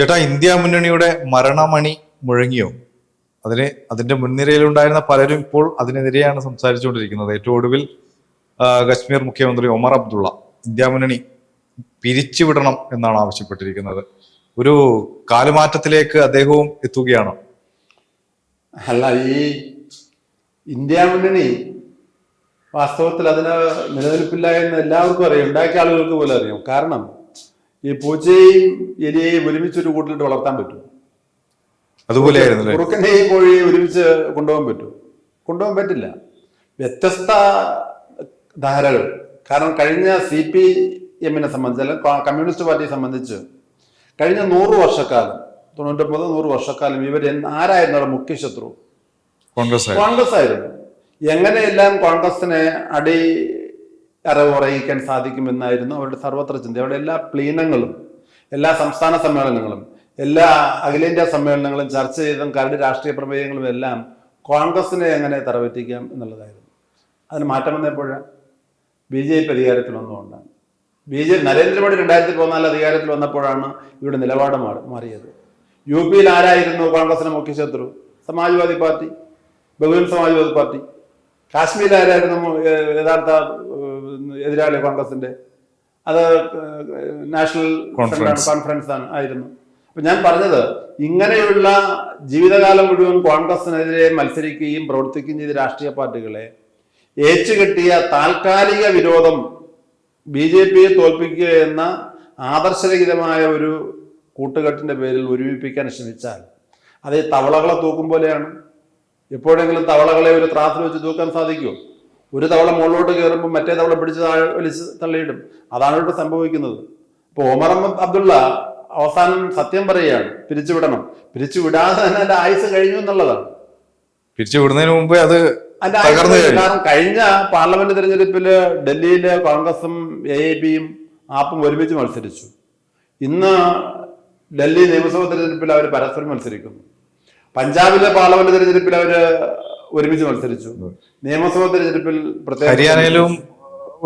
ചേട്ടാ ഇന്ത്യ മുന്നണിയുടെ മരണമണി മുഴങ്ങിയോ? അതിന് അതിന്റെ മുൻനിരയിലുണ്ടായിരുന്ന പലരും ഇപ്പോൾ അതിനെതിരെയാണ് സംസാരിച്ചുകൊണ്ടിരിക്കുന്നത്. ഏറ്റവും ഒടുവിൽ കശ്മീർ മുഖ്യമന്ത്രി ഒമർ അബ്ദുള്ള ഇന്ത്യ മുന്നണി പിരിച്ചുവിടണം എന്നാണ് ആവശ്യപ്പെട്ടിരിക്കുന്നത്. ഒരു കാലുമാറ്റത്തിലേക്ക് അദ്ദേഹവും എത്തുകയാണോ? അല്ല ഈ ഇന്ത്യ മുന്നണി വാസ്തവത്തിൽ അതിന് നിലനിൽപ്പില്ല എന്ന് എല്ലാവർക്കും അറിയാം. ഉണ്ടാക്കിയ ആളുകൾക്ക് പോലും അറിയാം. കാരണം ഈ പൂച്ചയും എലിയെയും ഒരുമിച്ച് ഒരു കൂട്ടിലിട്ട് വളർത്താൻ പറ്റും. അല്ലേ കുറുക്കനെയും കോഴിയെയും ഒരുമിച്ച് കൊണ്ടുപോകാൻ പറ്റും. കൊണ്ടുപോകാൻ പറ്റില്ല. വ്യത്യസ്ത ധാരകൾ. കാരണം കഴിഞ്ഞ സി പി എമ്മിനെ സംബന്ധിച്ച് അല്ലെങ്കിൽ കമ്മ്യൂണിസ്റ്റ് പാർട്ടിയെ സംബന്ധിച്ച് കഴിഞ്ഞ നൂറ് വർഷക്കാലം തൊണ്ണൂറ്റൊമ്പത് നൂറ് വർഷക്കാലം ഇവർ ആരായിരുന്നു അവരുടെ മുഖ്യ ശത്രു? കോൺഗ്രസ്. കോൺഗ്രസ് ആയിരുന്നു എങ്ങനെയെല്ലാം കോൺഗ്രസിനെ അടി അറവുറയിക്കാൻ സാധിക്കുമെന്നായിരുന്നു അവരുടെ സർവത്ര ചിന്ത. അവരുടെ എല്ലാ പ്ലീനങ്ങളും എല്ലാ സംസ്ഥാന സമ്മേളനങ്ങളും എല്ലാ അഖിലേന്ത്യാ സമ്മേളനങ്ങളും ചർച്ച ചെയ്തും കരട് രാഷ്ട്രീയ പ്രമേയങ്ങളും എല്ലാം കോൺഗ്രസിനെ എങ്ങനെ തറവറ്റിക്കാം എന്നുള്ളതായിരുന്നു. അതിന് മാറ്റം വന്നപ്പോഴാണ് ബി ജെ പി അധികാരത്തിൽ വന്നുകൊണ്ടാണ് ബി ജെ നരേന്ദ്രമോദി രണ്ടായിരത്തി പതിനാല് അധികാരത്തിൽ വന്നപ്പോഴാണ് ഇവിടെ നിലപാട് മാറി മാറിയത്. യു പിയിൽ ആരായിരുന്നു കോൺഗ്രസിന്റെ മുഖ്യ ശത്രു? Samajwadi party Bahujan Samajwadi party. കാശ്മീരിൽ ആരായിരുന്നു യഥാർത്ഥ എതിരാളി കോൺഗ്രസിന്റെ. അത് നാഷണൽ കോൺഫറൻസ്. കോൺഫറൻസ് ആണ് ആയിരുന്നു. അപ്പൊ ഞാൻ പറഞ്ഞത് ഇങ്ങനെയുള്ള ജീവിതകാലം മുഴുവൻ കോൺഗ്രസിനെതിരെ മത്സരിക്കുകയും പ്രവർത്തിക്കുകയും ചെയ്ത രാഷ്ട്രീയ പാർട്ടികളെ ഏച്ചുകെട്ടിയ താൽക്കാലിക വിരോധം ബി ജെ പിയെ തോൽപ്പിക്കുക എന്ന ആദർശരഹിതമായ ഒരു കൂട്ടുകെട്ടിന്റെ പേരിൽ ഒരുമിപ്പിക്കാൻ ശ്രമിച്ചാൽ അതേ തവളകളെ തൂക്കും പോലെയാണ്. എപ്പോഴെങ്കിലും തവളകളെ ഒരു ത്രാസിൽ വെച്ച് തൂക്കാൻ സാധിക്കുമോ? ഒരു തവള മുകളിലോട്ട് കയറുമ്പോൾ മറ്റേ തവള പിടിച്ച് താഴെ വലിച്ച് തള്ളിയിടും. അതാണ് ഇവിടെ സംഭവിക്കുന്നത്. ഇപ്പോൾ ഒമർ അഹമ്മദ് അബ്ദുള്ള അവസാനം സത്യം പറയുകയാണ് പിരിച്ചുവിടണം. പിരിച്ചുവിടാതെ തന്നെ അതിന്റെ ആയുസ് കഴിഞ്ഞു എന്നുള്ളതാണ്. പിരിച്ചുവിടുന്നതിന് മുമ്പേ അത് കാരണം കഴിഞ്ഞ പാർലമെന്റ് തെരഞ്ഞെടുപ്പിൽ ഡൽഹിയിലെ കോൺഗ്രസും എ എ പിയും ആപ്പും ഒരുമിച്ച് മത്സരിച്ചു. ഇന്ന് ഡൽഹി നിയമസഭാ തെരഞ്ഞെടുപ്പിൽ അവർ പരസ്പരം മത്സരിക്കുന്നു. പഞ്ചാബിലെ പാർലമെന്റ് തെരഞ്ഞെടുപ്പിൽ അവർ ഒരുമിച്ച് മത്സരിച്ചു. നിയമസഭാ തെരഞ്ഞെടുപ്പിൽ പ്രത്യേക ഹരിയാനയിലും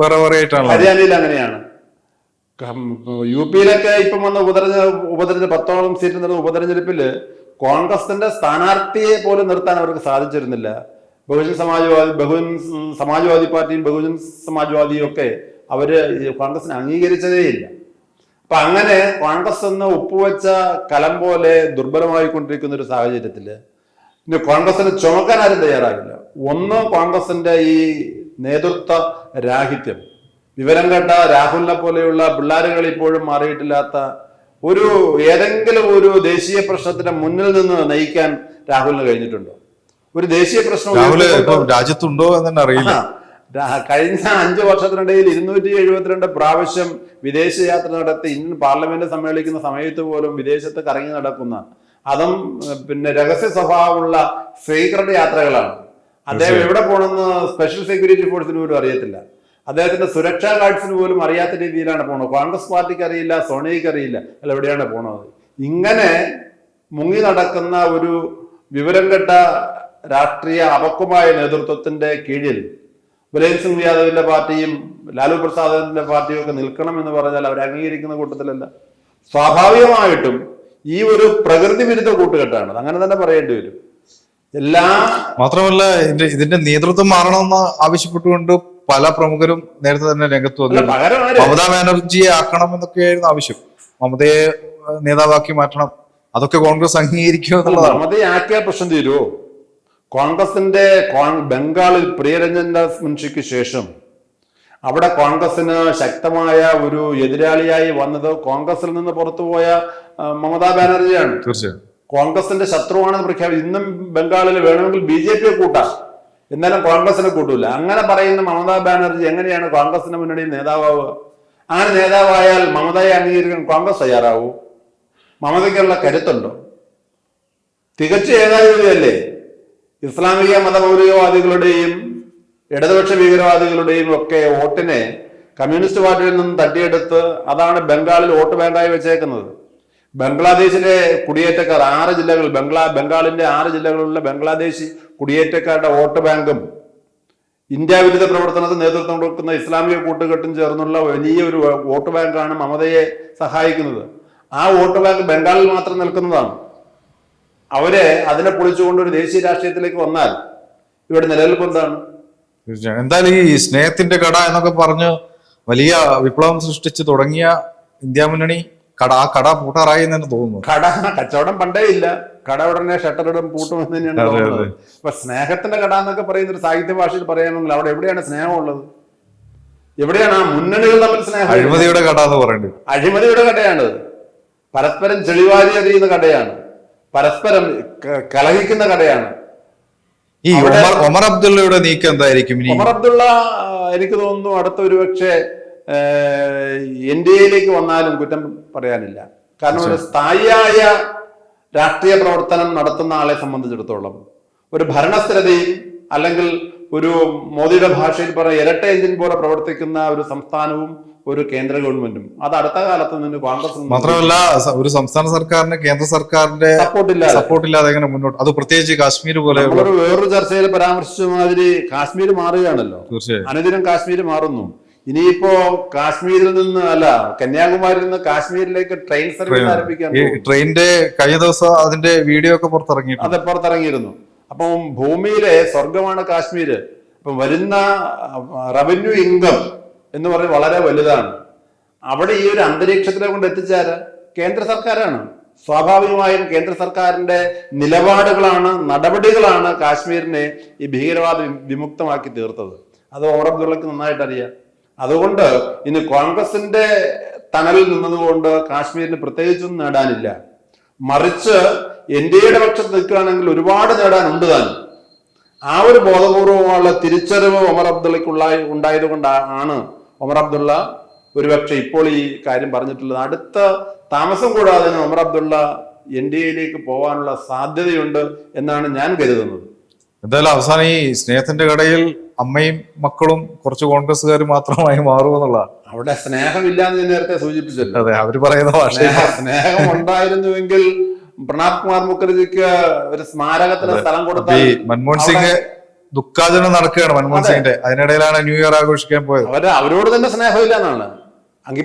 വേറെ വേറെ ആയിട്ടാണ് ഹരിയാനയിൽ അങ്ങനെയാണ്. യു പിയിലൊക്കെ ഇപ്പം വന്ന ഉപതെരഞ്ഞ ഉപതെരഞ്ഞെടുപ്പ് പത്തോളം സീറ്റ് നടന്ന ഉപതെരഞ്ഞെടുപ്പിൽ കോൺഗ്രസിന്റെ സ്ഥാനാർത്ഥിയെ പോലും നിർത്താൻ അവർക്ക് സാധിച്ചിരുന്നില്ല. ബഹുജൻ സമാജ്വാദി ബഹുജൻ സമാജ്വാദി പാർട്ടിയും ബഹുജൻ സമാജ്വാദിയും ഒക്കെ അവർ കോൺഗ്രസിനെ കോൺഗ്രസിനെ അംഗീകരിച്ചതേയില്ല അപ്പൊ അങ്ങനെ കോൺഗ്രസ് എന്ന് ഒപ്പുവെച്ച കലം പോലെ ദുർബലമായിക്കൊണ്ടിരിക്കുന്ന ഒരു സാഹചര്യത്തിൽ പിന്നെ കോൺഗ്രസിന് ചുമക്കാൻ ആരും തയ്യാറാകില്ല. ഒന്ന് കോൺഗ്രസിന്റെ ഈ നേതൃത്വ രാഹിത്യം. വിവരം കേട്ട രാഹുലിനെ പോലെയുള്ള പിള്ളേരുകൾ ഇപ്പോഴും മാറിയിട്ടില്ലാത്ത ഒരു ഏതെങ്കിലും ഒരു ദേശീയ പ്രശ്നത്തിന്റെ മുന്നിൽ നിന്ന് നയിക്കാൻ രാഹുലിന് കഴിഞ്ഞിട്ടുണ്ടോ? ഒരു ദേശീയ പ്രശ്നം രാജ്യത്തുണ്ടോ എന്ന് അറിയില്ല. കഴിഞ്ഞ അഞ്ചു വർഷത്തിനിടയിൽ ഇരുന്നൂറ്റി എഴുപത്തിരണ്ട് പ്രാവശ്യം വിദേശയാത്ര നടത്തി ഇന്ത്യൻ പാർലമെന്റ് സമ്മേളിക്കുന്ന സമയത്ത് പോലും വിദേശത്ത് കറങ്ങി നടക്കുന്ന അതും പിന്നെ രഹസ്യ സ്വഭാവമുള്ള സീക്രട്ട് യാത്രകളാണ്. അദ്ദേഹം എവിടെ പോകണമെന്ന് സ്പെഷ്യൽ സെക്യൂരിറ്റി ഫോഴ്സിന് പോലും അറിയത്തില്ല. അദ്ദേഹത്തിന്റെ സുരക്ഷാ ഗാർഡ്സിന് പോലും അറിയാത്ത രീതിയിലാണ് പോണത്. കോൺഗ്രസ് പാർട്ടിക്ക് അറിയില്ല സോണിയക്ക് അറിയില്ല. അല്ല എവിടെയാണ് പോണത്? ഇങ്ങനെ മുങ്ങി നടക്കുന്ന ഒരു വിവരം കെട്ട രാഷ്ട്രീയ അപക്വമായ നേതൃത്വത്തിന്റെ കീഴിൽ മുലായം സിംഗ് യാദവിന്റെ പാർട്ടിയും ലാലു പ്രസാദിന്റെ പാർട്ടിയും ഒക്കെ നിൽക്കണം എന്ന് പറഞ്ഞാൽ അവർ അംഗീകരിക്കുന്ന കൂട്ടത്തിലല്ല. സ്വാഭാവികമായിട്ടും ഈ ഒരു പ്രകൃതി വിരുദ്ധ കൂട്ടുകെട്ടാണ്. അങ്ങനെ തന്നെ പറയേണ്ടി വരും. എല്ലാ മാത്രമല്ല ഇതിന്റെ നേതൃത്വം മാറണമെന്ന് ആവശ്യപ്പെട്ടുകൊണ്ട് പല പ്രമുഖരും നേരത്തെ തന്നെ രംഗത്ത് വന്നു മമതാ ബാനർജിയെ ആക്കണം എന്നൊക്കെയായിരുന്നു ആവശ്യം. മമതയെ നേതാവാക്കി മാറ്റണം. അതൊക്കെ കോൺഗ്രസ് അംഗീകരിക്കുക എന്നുള്ളതാണ്. ആക്കിയ പ്രശ്നം തീരുമോ കോൺഗ്രസിന്റെ ബംഗാളിൽ പ്രിയരഞ്ജൻ ദാസ് മുൻഷിക്ക് ശേഷം അവിടെ കോൺഗ്രസിന് ശക്തമായ ഒരു എതിരാളിയായി വന്നത് കോൺഗ്രസിൽ നിന്ന് പുറത്തുപോയ മമതാ ബാനർജിയാണ്. തീർച്ചയായും. കോൺഗ്രസിന്റെ ശത്രുവാണെന്ന് പ്രഖ്യാപിച്ചു. ഇന്നും ബംഗാളിൽ വേണമെങ്കിൽ ബി ജെ പിയെ കൂട്ടാം. എന്നാലും കോൺഗ്രസിനെ കൂട്ടൂല. അങ്ങനെ പറയുന്ന മമതാ ബാനർജി എങ്ങനെയാണ് കോൺഗ്രസിന്റെ മുന്നണിയിൽ നേതാവാവുക? അങ്ങനെ നേതാവായാൽ മമതയെ അംഗീകരിക്കാൻ കോൺഗ്രസ് തയ്യാറാവൂ? മമതയ്ക്കുള്ള കരുത്തുണ്ടോ? തികച്ചും ഏകാധിപതിയല്ലേ? ഇസ്ലാമിക മതമൗലികവാദികളുടെയും ഇടതുപക്ഷ ഭീകരവാദികളുടെയും ഒക്കെ വോട്ടിനെ കമ്മ്യൂണിസ്റ്റ് പാർട്ടിയിൽ നിന്നും തട്ടിയെടുത്ത് അതാണ് ബംഗാളിൽ വോട്ട് ബാങ്കായി വെച്ചേക്കുന്നത്. ബംഗ്ലാദേശിലെ കുടിയേറ്റക്കാർ ആറ് ജില്ലകൾ ബംഗ്ലാ ബംഗാളിന്റെ ആറ് ജില്ലകളിലുള്ള ബംഗ്ലാദേശി കുടിയേറ്റക്കാരുടെ വോട്ട് ബാങ്കും ഇന്ത്യ വിരുദ്ധ പ്രവർത്തനത്തിന് നേതൃത്വം കൊടുക്കുന്ന ഇസ്ലാമിക കൂട്ടുകെട്ടും ചേർന്നുള്ള വലിയ ഒരു വോട്ട് ബാങ്കാണ് മമതയെ സഹായിക്കുന്നത്. ആ വോട്ട് ബാങ്ക് ബംഗാളിൽ മാത്രം നിൽക്കുന്നതാണ്. അവരെ അതിനെ പൊളിച്ചുകൊണ്ട് ഒരു ദേശീയ രാഷ്ട്രീയത്തിലേക്ക് വന്നാൽ ഇവിടെ നിലനിൽപ്പ് എന്താണ്? തീർച്ചയായും. എന്തായാലും ഈ സ്നേഹത്തിന്റെ കട എന്നൊക്കെ പറഞ്ഞ് വലിയ വിപ്ലവം സൃഷ്ടിച്ച് തുടങ്ങിയ ഇന്ത്യ മുന്നണി കട ആ കട പൂട്ടാറായി എന്ന് തന്നെ തോന്നുന്നു. കട കച്ചവടം പണ്ടേ ഇല്ല. കട ഉടനെ ഷട്ടറിടും പൂട്ടും എന്ന് തന്നെയാണ് തോന്നുന്നത്. അപ്പൊ സ്നേഹത്തിന്റെ കട എന്നൊക്കെ പറയുന്ന ഒരു സാഹിത്യ ഭാഷയിൽ പറയുകയാണെങ്കിൽ അവിടെ എവിടെയാണ് സ്നേഹമുള്ളത് എവിടെയാണ് ആ മുന്നണികൾ തമ്മിൽ സ്നേഹം? അഴിമതിയുടെ കട എന്ന് പറയുന്നത്. അഴിമതിയുടെ കടയാണ് പരസ്പരം ചെളിവാരി എറിയുന്ന കടയാണ്. പരസ്പരം കലഹിക്കുന്ന കടയാണ്. ഈ ഒമർ അബ്ദുള്ളയുടെ നീക്കം എന്തായിരിക്കും ഒമർ അബ്ദുള്ള എനിക്ക് തോന്നുന്നു അടുത്ത ഒരു പക്ഷേ എൻ ഡി എയിലേക്ക് വന്നാലും കുറ്റം പറയാനില്ല. കാരണം ഒരു സ്ഥായിയായ രാഷ്ട്രീയ പ്രവർത്തനം നടത്തുന്ന ആളെ സംബന്ധിച്ചിടത്തോളം ഒരു ഭരണസ്ഥിരതയും അല്ലെങ്കിൽ ഒരു മോദിയുടെ ഭാഷയിൽ പറഞ്ഞ ഇരട്ട എഞ്ചിൻ പോലെ പ്രവർത്തിക്കുന്ന ഒരു സംസ്ഥാനവും ഒരു കേന്ദ്ര ഗവൺമെന്റും. അത് അടുത്ത കാലത്ത് നിന്ന് കോൺഗ്രസ് മാത്രമല്ല ഒരു സംസ്ഥാന സർക്കാരിന് കേന്ദ്ര സർക്കാരിന്റെ സപ്പോർട്ട് ഇല്ലാതെ. എങ്ങനെ മുന്നോട്ട് അത് പ്രത്യേകിച്ച് കാശ്മീർ പോലെ വേറൊരു ചർച്ചയിൽ പരാമർശിച്ച മാതിരി കാശ്മീർ മാറുകയാണല്ലോ. തീർച്ചയായും. അനുദിനം കാശ്മീർ മാറുന്നു. ഇനിയിപ്പോ കാശ്മീരിൽ നിന്ന് അല്ല കന്യാകുമാരിയിൽ നിന്ന് കാശ്മീരിലേക്ക് ട്രെയിൻ സർവീസ് ആരംഭിക്കാൻ. ട്രെയിനിന്റെ കഴിഞ്ഞ ദിവസം അതിന്റെ വീഡിയോ ഒക്കെ പുറത്തിറങ്ങി അതെ പുറത്തിറങ്ങിയിരുന്നു. അപ്പം ഭൂമിയിലെ സ്വർഗമാണ് കാശ്മീര്. അപ്പം വരുന്ന റവന്യൂ ഇൻകം എന്ന് പറഞ്ഞ് വളരെ വലുതാണ്. അവിടെ ഈ ഒരു അന്തരീക്ഷത്തിനെ കൊണ്ട് എത്തിച്ചാര കേന്ദ്ര സർക്കാരാണ്. സ്വാഭാവികമായും കേന്ദ്ര സർക്കാരിന്റെ നിലപാടുകളാണ് നടപടികളാണ് കാശ്മീരിനെ ഈ ഭീകരവാദ വിമുക്തമാക്കി തീർത്തത്. അത് ഓമർ അബ്ദുള്ളക്ക് നന്നായിട്ട് അറിയാം. അതുകൊണ്ട് ഇനി കോൺഗ്രസിന്റെ തണലിൽ നിന്നതുകൊണ്ട് കാശ്മീരിന് പ്രത്യേകിച്ചൊന്നും നേടാനില്ല. മറിച്ച് എയുടെ പക്ഷത്ത് നിൽക്കുകയാണെങ്കിൽ ഒരുപാട് നേടാനുണ്ട് താനും. ആ ഒരു ബോധപൂർവമുള്ള തിരിച്ചറിവ് ഒമർ അബ്ദുള്ളക്കുള്ള ഉണ്ടായത് കൊണ്ടാണ് ഒമർ അബ്ദുള്ള ഒരുപക്ഷെ ഇപ്പോൾ ഈ കാര്യം പറഞ്ഞിട്ടുള്ളത് അടുത്ത താമസം കൂടാതെ തന്നെ ഒമർ അബ്ദുള്ള എൻ ഡി എയിലേക്ക് പോകാനുള്ള സാധ്യതയുണ്ട് എന്നാണ് ഞാൻ കരുതുന്നത്. എന്തായാലും അവസാനം ഈ സ്നേഹത്തിന്റെ കടയിൽ അമ്മയും മക്കളും കുറച്ച് കോൺഗ്രസ്സുകാർ മാത്രമായി മാറുമെന്നുള്ള അവിടെ സ്നേഹമില്ല എന്ന് ഞാൻ നേരത്തെ സൂചിപ്പിച്ചല്ലോ. അതെ അവർ പറയുന്ന ഭാഷ സ്നേഹം ഉണ്ടായിരുന്നുവെങ്കിൽ പ്രണാബ് കുമാർ മുഖർജിക്ക് ഒരു സ്മാരകത്തിന് സ്ഥലം കൊടുത്ത മൻമോഹൻ സിംഗ് ദുഃഖാചരണം നടക്കുകയാണ് മൻമോഹൻ സിംഗിന്റെ. അതിനിടയിലാണ് ന്യൂ ഇയർ ആഘോഷിക്കാൻ പോയത്. അവർ അവരോട് തന്നെ സ്നേഹമില്ല എന്നാണ്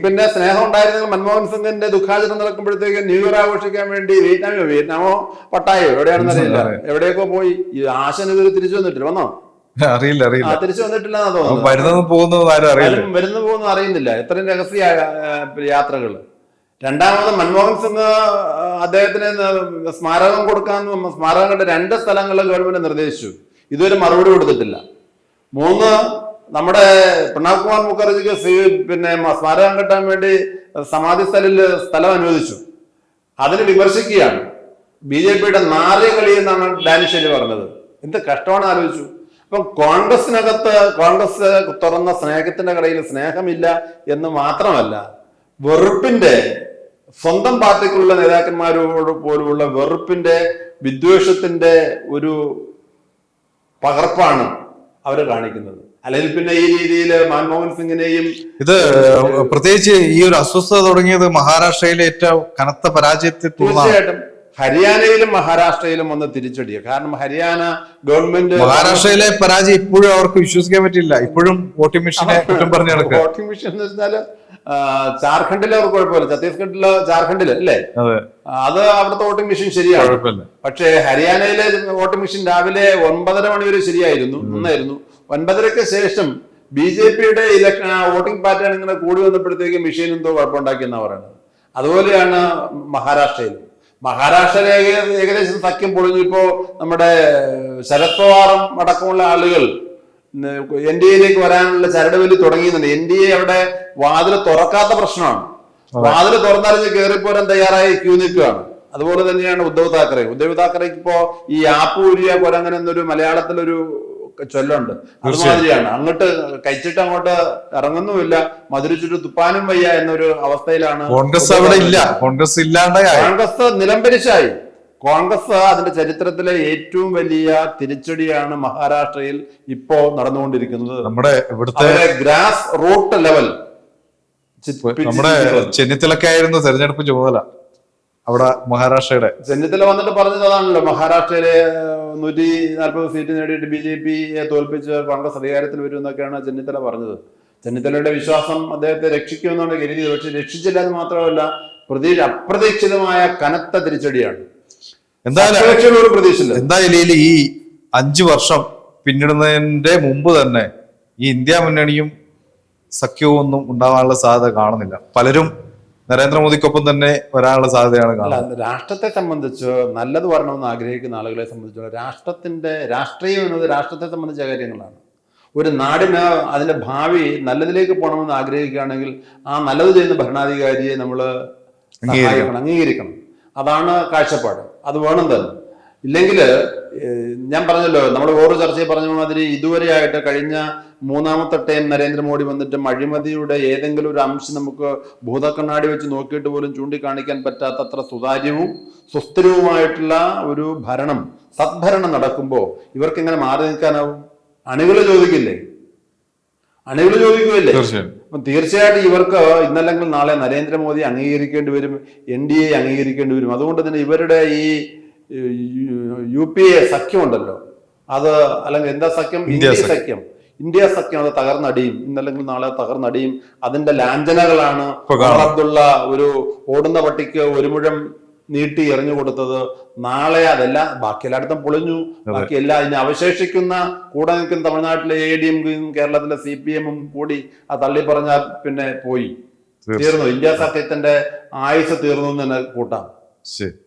പിന്നെ സ്നേഹം ഉണ്ടായിരുന്നെങ്കിൽ മൻമോഹൻ സിംഗിന്റെ ദുഃഖാചരണം നടക്കുമ്പോഴത്തേക്ക് ന്യൂ ഇയർ ആഘോഷിക്കാൻ വേണ്ടി വിയറ്റ്നാമോ വിയറ്റ്നാമോ പട്ടായോ എവിടെയാണെന്ന് അറിയില്ല. എവിടെയൊക്കെ പോയി ഈ ആശൻ ഇവർ തിരിച്ചു വന്നിട്ടില്ല. വന്നോ? അറിയില്ല അറിയില്ല. തിരിച്ചു വന്നിട്ടില്ല വരുന്നു വരുന്നതും പോകുന്നതും ആരും അറിയില്ല. വരും- വരുന്നു പോകുന്നു അറിയുന്നില്ല. എത്രയും രഹസ്യ യാത്രകൾ രണ്ടാമത് മൻമോഹൻ സിംഗ് അദ്ദേഹത്തിന് സ്മാരകം കൊടുക്കാൻ സ്മാരകം കണ്ട രണ്ട് സ്ഥലങ്ങളിൽ ഗവൺമെന്റ് നിർദ്ദേശിച്ചു. ഇതുവരെ മറുപടി കൊടുത്തിട്ടില്ല. മൂന്ന് നമ്മുടെ പ്രണബ് കുമാർ മുഖർജിക്ക് സി പിന്നെ സ്മാരകം കെട്ടാൻ വേണ്ടി സമാധി സ്ഥലിൽ സ്ഥലം അനുവദിച്ചു. അതിന് വിമർശിക്കുകയാണ്. ബി ജെ പിയുടെ നാല് കളി എന്നാണ് ഡാനിഷ് പറഞ്ഞത്. എന്ത് കഷ്ടമാണ് ആലോചിച്ചു. അപ്പം കോൺഗ്രസിനകത്ത് കോൺഗ്രസ് തുറന്ന സ്നേഹത്തിന്റെ കടയിൽ സ്നേഹമില്ല എന്ന് മാത്രമല്ല വെറുപ്പിന്റെ സ്വന്തം പാർട്ടിക്കുള്ള നേതാക്കന്മാരോട് പോലുമുള്ള വെറുപ്പിന്റെ വിദ്വേഷത്തിന്റെ ഒരു പകർപ്പാണ് അവർ കാണിക്കുന്നത്. അല്ലെങ്കിൽ പിന്നെ ഈ രീതിയിൽ മൻമോഹൻ സിംഗിനെയും ഇത് പ്രത്യേകിച്ച് ഈ ഒരു അസ്വസ്ഥത തുടങ്ങിയത് മഹാരാഷ്ട്രയിലെ ഏറ്റവും കനത്ത പരാജയത്തെ തീർച്ചയായിട്ടും ഹരിയാനയിലും മഹാരാഷ്ട്രയിലും ഒന്ന് തിരിച്ചടിയ. കാരണം ഹരിയാന ഗവൺമെന്റ് മഹാരാഷ്ട്രയിലെ പരാജയം ഇപ്പോഴും അവർക്ക് വിശ്വസിക്കാൻ പറ്റില്ല. ഇപ്പോഴും വോട്ടിംഗ് മെഷീനെ കുറ്റം പറഞ്ഞു വോട്ടിംഗ് മെഷീൻ എന്ന് വെച്ചാൽ ആ, ജാർഖണ്ഡിലെ അവർക്ക് കുഴപ്പമില്ല. ഛത്തീസ്ഗഡിൽ ജാർഖണ്ഡിൽ അല്ലേ? അതെ. അവിടുത്തെ വോട്ടിംഗ് മെഷീൻ ശരിയാണ്. പക്ഷേ ഹരിയാനയിലെ വോട്ടിംഗ് മെഷീൻ രാവിലെ ഒൻപതര മണി വരെ ശരിയായിരുന്നു നന്നായിരുന്നു. ഒൻപതരയ്ക്ക് ശേഷം ബി ജെ പിയുടെ ഇലക്ഷൻ വോട്ടിംഗ് പാറ്റേൺ ഇങ്ങനെ കൂടി വന്നപ്പോഴത്തേക്ക് മെഷീൻ എന്തോ കുഴപ്പമുണ്ടാക്കിയെന്നാണ് പറയുന്നത്. അതുപോലെയാണ് മഹാരാഷ്ട്രയിൽ മഹാരാഷ്ട്രയിലെ ഏക- ഏകദേശം സഖ്യം പൊളിഞ്ഞിപ്പോ നമ്മുടെ ശരത് പവാറും അടക്കമുള്ള ആളുകൾ എൻ ഡി എയിലേക്ക് വരാനുള്ള ചരടുവലി തുടങ്ങിയിട്ടുണ്ട്. എൻ ഡി എ അവിടെ വാതിൽ തുറക്കാത്ത പ്രശ്നമാണ്. വാതിൽ തുറന്നറിഞ്ഞ് കയറിപ്പോരാൻ തയ്യാറായി ക്യൂ നിൽക്കുകയാണ്. അതുപോലെ തന്നെയാണ് ഉദ്ധവ് താക്കറെ. ഉദ്ധവ് താക്കറേക്ക് ഇപ്പോ ഈ ആപ്പ് ഊരിയ കൊരങ്ങനെ എന്നൊരു മലയാളത്തിലൊരു ചൊല്ലുണ്ട്. അതുമാതിരിയാണ്. അങ്ങോട്ട് കഴിച്ചിട്ട് അങ്ങോട്ട് ഇറങ്ങുന്നുമില്ല. മധുരിച്ചിട്ട് തുപ്പാനും വയ്യ എന്നൊരു അവസ്ഥയിലാണ് കോൺഗ്രസ് അവിടെ ഇല്ല. കോൺഗ്രസ് ഇല്ലാണ്ടായി. കോൺഗ്രസ് നിലംപരിശായി. കോൺഗ്രസ് അതിന്റെ ചരിത്രത്തിലെ ഏറ്റവും വലിയ തിരിച്ചടിയാണ് മഹാരാഷ്ട്രയിൽ ഇപ്പോ നടന്നുകൊണ്ടിരിക്കുന്നത്. നമ്മുടെ ഇവിടുത്തെ ഗ്രാസ് റൂട്ട് ലെവൽ നമ്മുടെ ചെന്നിത്തലക്കായിരുന്നു തെരഞ്ഞെടുപ്പ് ചുമതല. അവിടെ മഹാരാഷ്ട്രയുടെ. ചെന്നിത്തല വന്നിട്ട് പറഞ്ഞത് അതാണല്ലോ മഹാരാഷ്ട്രയിലെ നൂറ്റി നാൽപ്പത് സീറ്റ് നേടിയിട്ട് ബി ജെ പിയെ തോൽപ്പിച്ച് കോൺഗ്രസ് അധികാരത്തിൽ വരും എന്നൊക്കെയാണ് ചെന്നിത്തല പറഞ്ഞത്. ചെന്നിത്തലയുടെ വിശ്വാസം അദ്ദേഹത്തെ രക്ഷിക്കുമെന്നാണ് കരുതിയത്. പക്ഷെ രക്ഷിച്ചില്ല എന്ന് മാത്രമല്ല പ്രതീക്ഷ അപ്രതീക്ഷിതമായ കനത്ത തിരിച്ചടിയാണ്. എന്തായാലും എന്തായാലും ഈ അഞ്ചു വർഷം പിന്നിടുന്നതിന്റെ മുമ്പ് തന്നെ ഈ ഇന്ത്യ മുന്നണിയും സഖ്യവും ഒന്നും ഉണ്ടാവാനുള്ള സാധ്യത കാണുന്നില്ല. പലരും നരേന്ദ്രമോദിക്കൊപ്പം തന്നെ വരാനുള്ള സാധ്യതയാണ് കാണുന്നത്. രാഷ്ട്രത്തെ സംബന്ധിച്ച് നല്ലത് വരണമെന്ന് ആഗ്രഹിക്കുന്ന ആളുകളെ സംബന്ധിച്ചുള്ള രാഷ്ട്രത്തിന്റെ രാഷ്ട്രീയം എന്നത് രാഷ്ട്രത്തെ സംബന്ധിച്ച കാര്യങ്ങളാണ്. ഒരു നാടിന് അതിന്റെ ഭാവി നല്ലതിലേക്ക് പോകണമെന്ന് ആഗ്രഹിക്കുകയാണെങ്കിൽ ആ നല്ലത് ചെയ്യുന്ന ഭരണാധികാരിയെ നമ്മൾ അംഗീകരിക്കണം. അതാണ് കാഴ്ചപ്പാട്. അത് വേണം തന്നെ. ഇല്ലെങ്കിൽ ഞാൻ പറഞ്ഞല്ലോ നമ്മൾ ഓരോ ചർച്ചയിൽ പറഞ്ഞ മാതിരി ഇതുവരെയായിട്ട് കഴിഞ്ഞ മൂന്നാമത്തെ ടൈം നരേന്ദ്രമോദി വന്നിട്ടും അഴിമതിയുടെ ഏതെങ്കിലും ഒരു അംശം നമുക്ക് ഭൂതക്കണ്ണാടി വെച്ച് നോക്കിയിട്ട് പോലും ചൂണ്ടിക്കാണിക്കാൻ പറ്റാത്തത്ര സുതാര്യവും സുസ്ഥിരവുമായിട്ടുള്ള ഒരു ഭരണം സദ്ഭരണം നടക്കുമ്പോൾ ഇവർക്ക് എങ്ങനെ മാറി നിൽക്കാനാവും? അണികൾ ചോദിക്കില്ലേ? അണികൾ തീർച്ചയായും. അപ്പം തീർച്ചയായിട്ടും ഇവർക്ക് ഇന്നല്ലെങ്കിൽ നാളെ നരേന്ദ്രമോദി അംഗീകരിക്കേണ്ടി വരും എൻ ഡി എ അംഗീകരിക്കേണ്ടി വരും. അതുകൊണ്ട് തന്നെ ഇവരുടെ ഈ യു പി എ സഖ്യമുണ്ടല്ലോ. അത് അല്ലെങ്കിൽ എന്താ സഖ്യം? ഇന്ത്യ സഖ്യം. ഇന്ത്യ സഖ്യം അത് തകർന്നടിയും ഇന്നല്ലെങ്കിൽ നാളെ തകർന്നടിയും അതിന്റെ ലാഞ്ചനകളാണ് അബ്ദുള്ള ഒരു ഓടുന്ന പട്ടിക്ക് ഒരു മുഴം നീട്ടി എറിഞ്ഞു കൊടുത്തത്. നാളെ അതല്ല ബാക്കി എല്ലായിടത്തും പൊളിഞ്ഞു. ബാക്കി എല്ലാ ഇനി അവശേഷിക്കുന്ന കൂടെ നിൽക്കുന്ന തമിഴ്നാട്ടിലെ എ ഡി എം കേരളത്തിലെ സി പി എമ്മും കൂടി ആ തള്ളി പറഞ്ഞാൽ പിന്നെ പോയി. തീർന്നു. ഇന്ത്യ സഖ്യത്തിന്റെ ആയുസ് തീർന്നു എന്ന് തന്നെ കൂട്ടാം. ശരി.